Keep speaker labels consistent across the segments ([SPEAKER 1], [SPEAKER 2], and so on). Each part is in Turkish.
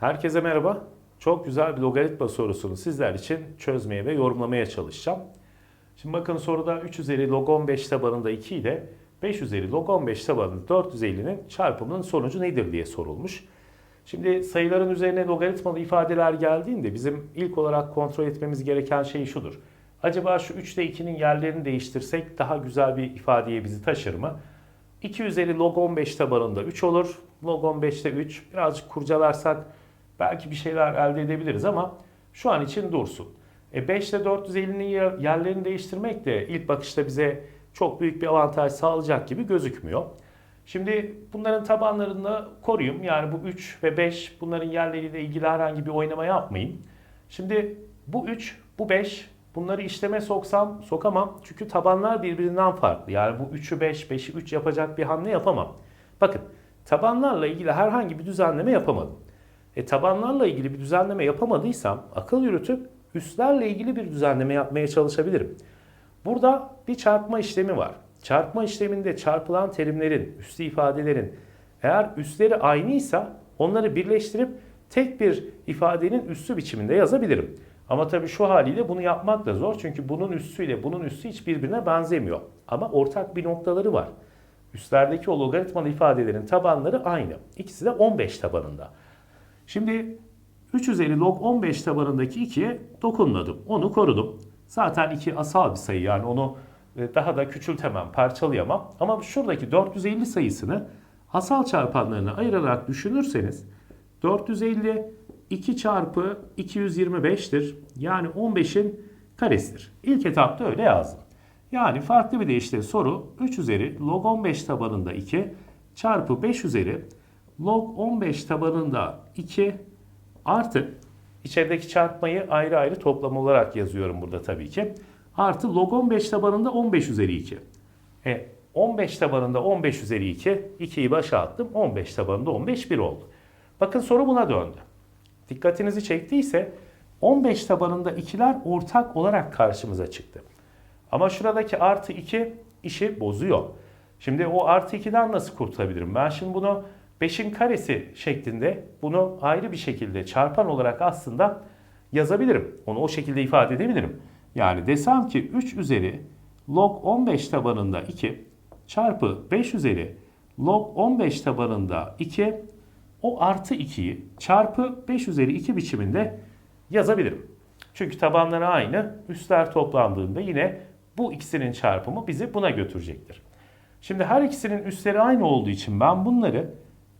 [SPEAKER 1] Herkese merhaba. Çok güzel bir logaritma sorusunu sizler için çözmeye ve yorumlamaya çalışacağım. Şimdi bakın soruda 3 üzeri log 15 tabanında 2 ile 5 üzeri log 15 tabanında 450'nin çarpımının sonucu nedir diye sorulmuş. Şimdi sayıların üzerine logaritmalı ifadeler geldiğinde bizim ilk olarak kontrol etmemiz gereken şey şudur. Acaba şu 3 ile 2'nin yerlerini değiştirsek daha güzel bir ifadeye bizi taşır mı? 2 üzeri log 15 tabanında 3 olur. Log 15'te 3. Birazcık kurcalarsak belki bir şeyler elde edebiliriz ama şu an için dursun. E 5 ile 450'nin yer- yerlerini değiştirmek de ilk bakışta bize çok büyük bir avantaj sağlayacak gibi gözükmüyor. Şimdi bunların tabanlarını koruyayım. Yani bu 3 ve 5 bunların yerleriyle ilgili herhangi bir oynama yapmayayım. Şimdi bu 3, bu 5 bunları işleme soksam sokamam. Çünkü tabanlar birbirinden farklı. Yani bu 3'ü 5, 5'i 3 yapacak bir hamle yapamam. Bakın tabanlarla ilgili herhangi bir düzenleme yapamadım. E tabanlarla ilgili bir düzenleme yapamadıysam akıl yürütüp üstlerle ilgili bir düzenleme yapmaya çalışabilirim. Burada bir çarpma işlemi var. Çarpma işleminde çarpılan terimlerin, üslü ifadelerin eğer üstleri aynıysa onları birleştirip tek bir ifadenin üssü biçiminde yazabilirim. Ama tabii şu haliyle bunu yapmak da zor çünkü bunun üssüyle bunun üssü hiç birbirine benzemiyor. Ama ortak bir noktaları var. Üstlerdeki o logaritmalı ifadelerin tabanları aynı. İkisi de 15 tabanında. Şimdi 3 üzeri log 15 tabanındaki 2'ye dokunmadım. Onu korudum. Zaten 2 asal bir sayı yani onu e, daha da küçültemem, parçalayamam. Ama şuradaki 450 sayısını asal çarpanlarına ayırarak düşünürseniz 450 2 çarpı 225'tir. Yani 15'in karesidir. İlk etapta öyle yazdım. Yani farklı bir deyişle soru 3 üzeri log 15 tabanında 2 çarpı 5 üzeri log 15 tabanında 2 artı içerideki çarpmayı ayrı ayrı toplam olarak yazıyorum burada tabii ki. Artı log 15 tabanında 15 üzeri 2. E 15 tabanında 15 üzeri 2. 2'yi başa attım. 15 tabanında 15 1 oldu. Bakın soru buna döndü. Dikkatinizi çektiyse 15 tabanında ikiler ortak olarak karşımıza çıktı. Ama şuradaki artı 2 işi bozuyor. Şimdi o artı 2'den nasıl kurtulabilirim? Ben şimdi bunu 5'in karesi şeklinde bunu ayrı bir şekilde çarpan olarak aslında yazabilirim. Onu o şekilde ifade edebilirim. Yani desem ki 3 üzeri log 15 tabanında 2 çarpı 5 üzeri log 15 tabanında 2 o artı 2'yi çarpı 5 üzeri 2 biçiminde yazabilirim. Çünkü tabanları aynı. Üstler toplandığında yine bu ikisinin çarpımı bizi buna götürecektir. Şimdi her ikisinin üstleri aynı olduğu için ben bunları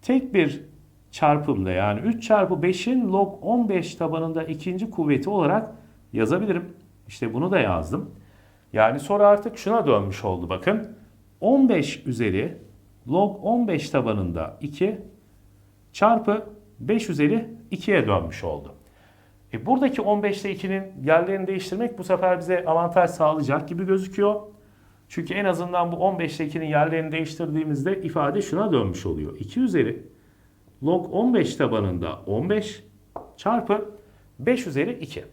[SPEAKER 1] tek bir çarpımda yani 3 çarpı 5'in log 15 tabanında ikinci kuvveti olarak yazabilirim. İşte bunu da yazdım. Yani soru artık şuna dönmüş oldu bakın. 15 üzeri log 15 tabanında 2 çarpı 5 üzeri 2'ye dönmüş oldu. E buradaki 15 ile 2'nin yerlerini değiştirmek bu sefer bize avantaj sağlayacak gibi gözüküyor. Çünkü en azından bu 15 ile 2'nin yerlerini değiştirdiğimizde ifade şuna dönmüş oluyor. 2 üzeri log 15 tabanında 15 çarpı 5 üzeri 2.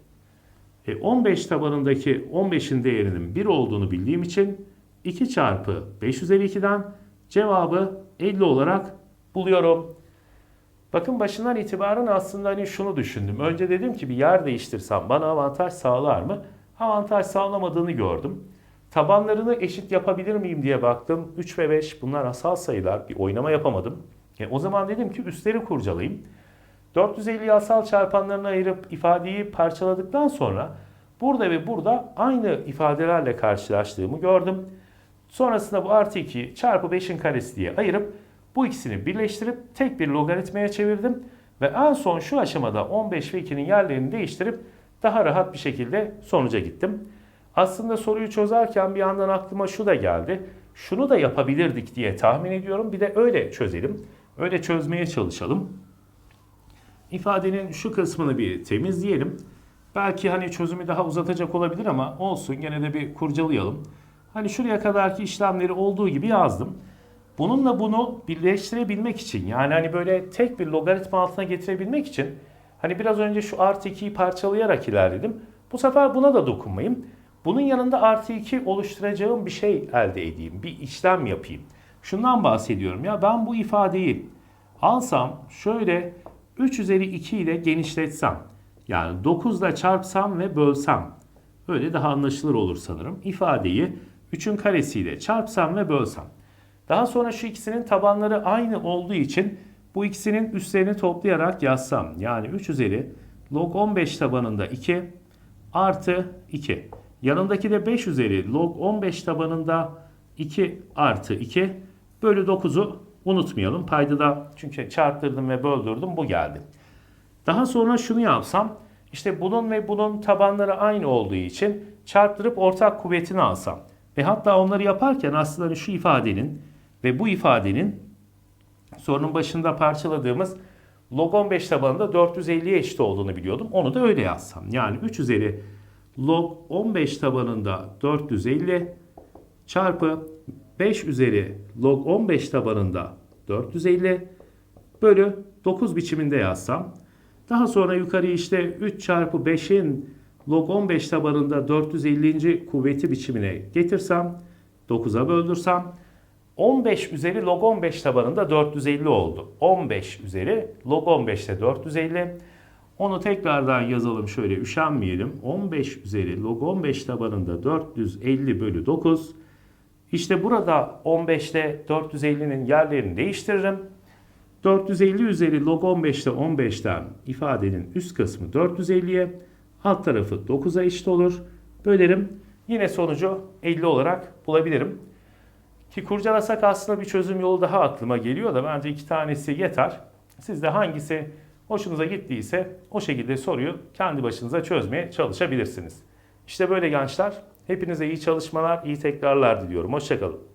[SPEAKER 1] E 15 tabanındaki 15'in değerinin 1 olduğunu bildiğim için 2 çarpı 5 üzeri 2'den cevabı 50 olarak buluyorum. Bakın başından itibaren aslında hani şunu düşündüm. Önce dedim ki bir yer değiştirsem bana avantaj sağlar mı? Avantaj sağlamadığını gördüm. Tabanlarını eşit yapabilir miyim diye baktım. 3 ve 5 bunlar asal sayılar. Bir oynama yapamadım. E, o zaman dedim ki üstleri kurcalayayım. 450'yi asal çarpanlarına ayırıp ifadeyi parçaladıktan sonra burada ve burada aynı ifadelerle karşılaştığımı gördüm. Sonrasında bu artı 2 çarpı 5'in karesi diye ayırıp bu ikisini birleştirip tek bir logaritmaya çevirdim. Ve en son şu aşamada 15 ve 2'nin yerlerini değiştirip daha rahat bir şekilde sonuca gittim. Aslında soruyu çözerken bir yandan aklıma şu da geldi. Şunu da yapabilirdik diye tahmin ediyorum. Bir de öyle çözelim. Öyle çözmeye çalışalım. İfadenin şu kısmını bir temizleyelim. Belki hani çözümü daha uzatacak olabilir ama olsun gene de bir kurcalayalım. Hani şuraya kadarki işlemleri olduğu gibi yazdım. Bununla bunu birleştirebilmek için yani hani böyle tek bir logaritma altına getirebilmek için hani biraz önce şu artı 2'yi parçalayarak ilerledim. Bu sefer buna da dokunmayayım. Bunun yanında artı 2 oluşturacağım bir şey elde edeyim. Bir işlem yapayım. Şundan bahsediyorum ya ben bu ifadeyi alsam şöyle 3 üzeri 2 ile genişletsem yani 9 ile çarpsam ve bölsem öyle daha anlaşılır olur sanırım. İfadeyi 3'ün karesiyle çarpsam ve bölsem. Daha sonra şu ikisinin tabanları aynı olduğu için bu ikisinin üstlerini toplayarak yazsam. Yani 3 üzeri log 15 tabanında 2 artı 2. Yanındaki de 5 üzeri log 15 tabanında 2 artı 2 bölü 9'u unutmayalım. Paydada çünkü çarptırdım ve böldürdüm bu geldi. Daha sonra şunu yapsam işte bunun ve bunun tabanları aynı olduğu için çarptırıp ortak kuvvetini alsam. Ve hatta onları yaparken aslında şu ifadenin ve bu ifadenin sorunun başında parçaladığımız log 15 tabanında 450'ye eşit olduğunu biliyordum. Onu da öyle yazsam. Yani 3 üzeri log 15 tabanında 450 çarpı 5 üzeri log 15 tabanında 450 bölü 9 biçiminde yazsam. Daha sonra yukarı işte 3 çarpı 5'in log 15 tabanında 450. kuvveti biçimine getirsem 9'a böldürsem 15 üzeri log 15 tabanında 450 oldu. 15 üzeri log 15'te 450. Onu tekrardan yazalım şöyle üşenmeyelim. 15 üzeri log 15 tabanında 450 bölü 9. İşte burada 15'te 450'nin yerlerini değiştiririm. 450 üzeri log 15'te 15'ten ifadenin üst kısmı 450'ye, alt tarafı 9'a eşit olur. Bölerim. Yine sonucu 50 olarak bulabilirim. Ki kurcalasak aslında bir çözüm yolu daha aklıma geliyor da bence iki tanesi yeter. Siz de hangisi hoşunuza gittiyse o şekilde soruyu kendi başınıza çözmeye çalışabilirsiniz. İşte böyle gençler. Hepinize iyi çalışmalar, iyi tekrarlar diliyorum. Hoşçakalın.